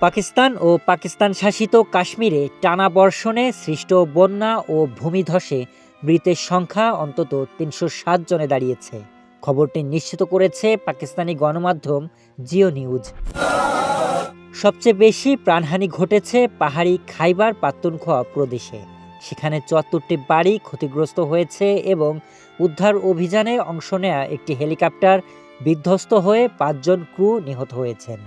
পাকিস্তান ও পাকিস্তান শাসিত কাশ্মীরে টানা বর্ষণে সৃষ্ট বন্যা ও ভূমিধসে মৃতের সংখ্যা অন্তত তিনশো সাত জনে দাঁড়িয়েছে। খবরটি নিশ্চিত করেছে পাকিস্তানি গণমাধ্যম জিও নিউজ। সবচেয়ে বেশি প্রাণহানি ঘটেছে পাহাড়ি খাইবার পাত্তুনখোয়া প্রদেশে। সেখানে চুয়াত্তরটি বাড়ি ক্ষতিগ্রস্ত হয়েছে এবং উদ্ধার অভিযানে অংশ নেয়া একটি হেলিকপ্টার বিধ্বস্ত হয়ে পাঁচজন ক্রু নিহত হয়েছেন।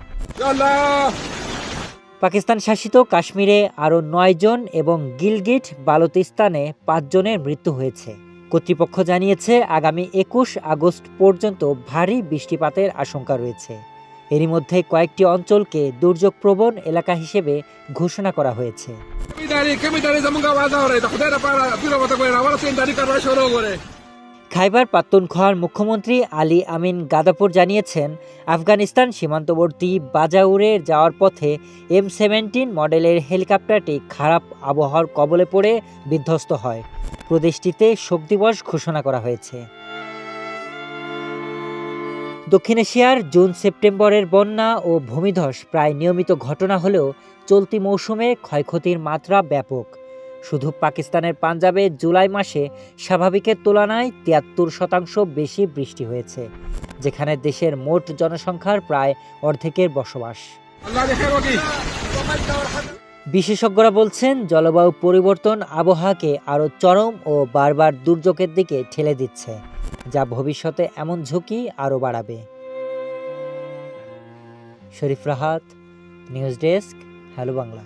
পাকিস্তান শাসিত কাশ্মীরে আরও নয়জন এবং গিলগিট বালতিস্তানে পাঁচজনের মৃত্যু হয়েছে। কর্তৃপক্ষ জানিয়েছে, আগামী একুশ আগস্ট পর্যন্ত ভারী বৃষ্টিপাতের আশঙ্কা রয়েছে। এরই মধ্যে কয়েকটি অঞ্চলকে দুর্যোগপ্রবণ এলাকা হিসেবে ঘোষণা করা হয়েছে। খাইবার পাত্তুনখোয়ার মুখ্যমন্ত্রী আলী আমিন গাদাপুর জানিয়েছেন, আফগানিস্তান সীমান্তবর্তী বাজাউরে যাওয়ার পথে এম সেভেন্টিন মডেলের হেলিকপ্টারটি খারাপ আবহাওয়ার কবলে পড়ে বিধ্বস্ত হয়। প্রদেশটিতে শোক দিবস ঘোষণা করা হয়েছে। দক্ষিণ এশিয়ার জুন সেপ্টেম্বরের বন্যা ও ভূমিধস প্রায় নিয়মিত ঘটনা হলেও চলতি মৌসুমে ক্ষয়ক্ষতির মাত্রা ব্যাপক। শুধু পাকিস্তানের পাঞ্জাবে জুলাই মাসে স্বাভাবিকের তুলনায় তিয়াত্তর শতাংশ বেশি বৃষ্টি হয়েছে, যেখানে দেশের মোট জনসংখ্যার প্রায় অর্ধেকের বসবাস. বিশেষজ্ঞরা বলছেন, জলবায়ু পরিবর্তন আবহাওয়াকে আরও চরম ও বারবার দুর্যোগের দিকে ঠেলে দিচ্ছে, যা ভবিষ্যতে এমন ঝুঁকি আরও বাড়াবে Sharif Rahat, news desk, hello Bangla